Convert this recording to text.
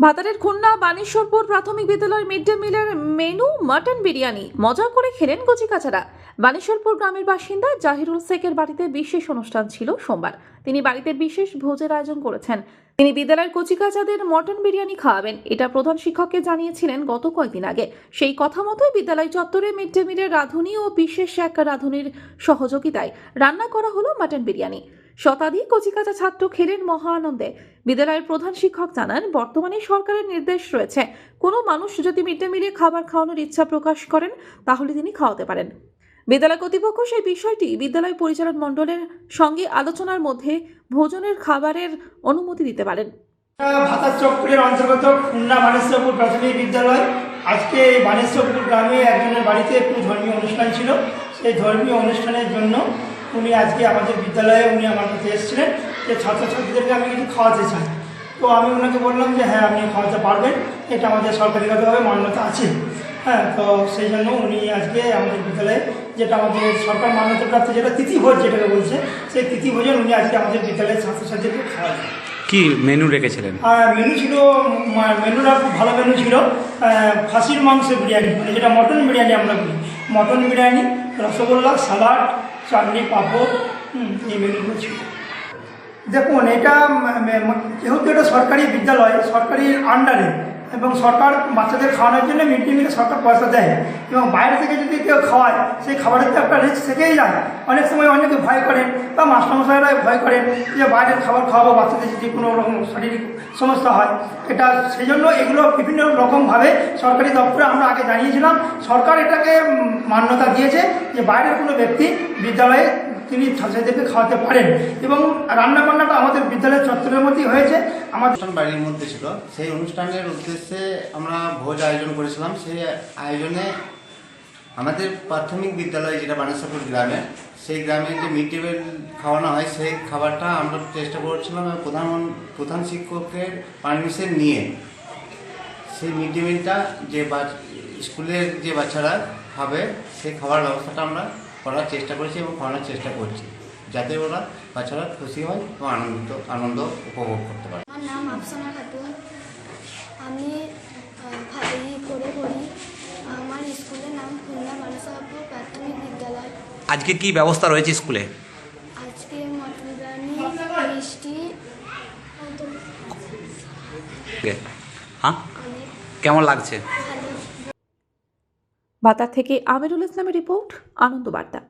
ভাতারের খুলনা বানেশ্বরপুর প্রাথমিক বিদ্যালয়ের mid day মিলের মেনু মাটন বিরিয়ানি। মজা করে খেলেন কচিকাচারা। বানেশ্বরপুর গ্রামের বাসিন্দা জাহিরুল শেখের বাড়িতে বিশেষ অনুষ্ঠান ছিল সোমবার। তিনি বাড়িতে বিশেষ ভোজের আয়োজন করেছেন। তিনি বিদ্যালয়ের কচিকাচাদের মটন বিরিয়ানি খাওয়াবেন। এটা প্রধান শিক্ষককে জানিয়েছিলেন গত কয়েকদিন আগে। সেই কথা মতোই বিদ্যালয় চত্বরে মিড ডে মিলের রাঁধুনি ও বিশেষ এক রাঁধুনির সহযোগিতায় রান্না করা হলো মাটন বিরিয়ানি। শতাধিক কচিকাচা ছাত্র খেলেন মহা আনন্দে বিদ্যালয়ের প্রধান শিক্ষক জানান, বর্তমানে সরকারের নির্দেশ রয়েছে, কোনো মানুষ যদি মিড ডে মিলে খাবার খাওয়ানোর ইচ্ছা প্রকাশ করেন, তাহলে তিনি খাওয়াতে পারেন। বিদ্যালয় কর্তৃপক্ষ সেই বিষয়টি বিদ্যালয় পরিচালন মণ্ডলের সঙ্গে আলোচনার মধ্যে ভোজনের খাবারের অনুমতি দিতে পারেন। চক্রের অন্তর্গত খুলনা প্রাথমিক বিদ্যালয়, আজকে এই বানেশ্বরপুর গ্রামে একজনের বাড়িতে একটু ধর্মীয় অনুষ্ঠান ছিল। সেই ধর্মীয় অনুষ্ঠানের জন্য উনি আজকে আমাদের বিদ্যালয়ে উনি আমার কাছে এসেছিলেন যে ছাত্রছাত্রীদেরকে আমি কিছু খাওয়াতে চাই। তো আমি ওনাকে বললাম যে হ্যাঁ আপনি খাওয়াতে পারবেন। এটা আমাদের সরকারিগতভাবে মান্যতা আছে। হ্যাঁ তো সেই জন্য উনি আজকে আমাদের বিদ্যালয়ে যেটা আমাদের সরকার মান্যতাপ্রাপ্ত যেটা তিথিভোজ যেটাকে বলছে সেই তিথিভোজন উনি আজকে আমাদের বিদ্যালয়ের ছাত্রছাত্রীদেরকে খাওয়াবেন কি মেনু রেখেছিলেন? মেনু ছিল মেনুটা খুব ভালো মেনু ছিল। খাসির মাংস বিরিয়ানি মানে যেটা মটন বিরিয়ানি আমরা বলি। Mutton biryani rasgulla salad chutney papad এই মেনুগুলো দেখুন এটা যেহেতু এটা সরকারি বিদ্যালয় সরকারি আন্ডারে এবং সরকার বাচ্চাদের খাওয়ানোর জন্য মিড ডে মিলে সরকার পয়সা দেয়। এবং বাইরে থেকে যদি কেউ খাওয়ায়, সেই খাবারের তো একটা রিস্ক থেকেই যায়। অনেক সময় অনেকে ভয় করেন বা মাস্টারমশাইরা ভয় করেন যে বাইরের খাবার খাওয়াবো, বাচ্চাদের যদি কোনো রকম শারীরিক সমস্যা হয়। এটা সেই জন্য এগুলো বিভিন্ন রকমভাবে সরকারি দপ্তরে আমরা আগে জানিয়েছিলাম। সরকার এটাকে মান্যতা দিয়েছে যে বাইরের কোনো ব্যক্তি বিদ্যালয়ে তিনি ছাত্রীদেরকে খাওয়াতে পারেন। এবং রান্নাবান্নাটা আমাদের বিদ্যালয়ের চত্বরের মধ্যেই হয়েছে। আমাদের বাড়ির মধ্যে ছিল। সেই অনুষ্ঠানের উদ্দেশ্যে আমরা ভোজ আয়োজন করেছিলাম। সেই আয়োজনে আমাদের প্রাথমিক বিদ্যালয় যেটা বানেশ্বরপুর গ্রামে, সেই গ্রামে যে মিড ডে মিল খাওয়ানো হয়, সেই খাবারটা আমরা চেষ্টা করেছিলাম প্রধান প্রধান শিক্ষকের পারমিশন নিয়ে সেই মিড ডে মিলটা যে স্কুলের যে বাচ্চারা খাবে, সেই খাবার ব্যবস্থাটা আমরা করার চেষ্টা করেছি এবং খাওয়ানোর চেষ্টা করছি যাতে ওরা বাচ্চারা খুশি হয় এবং আনন্দিত আনন্দ উপভোগ করতে পারে। আমার নাম আফসানা খাতুন। আমি আহ, করে পড়ি। আমার স্কুলের নাম খুলনা মানসাপুর প্রাথমিক বিদ্যালয়। আজকে কি ব্যবস্থা রয়েছে স্কুলে? আজকে মটন বিরিয়ানি মিষ্টি হ্যাঁ? কেমন লাগছে? ভাতার থেকে আমিরুল ইসলামের রিপোর্ট আনন্দ বার্তা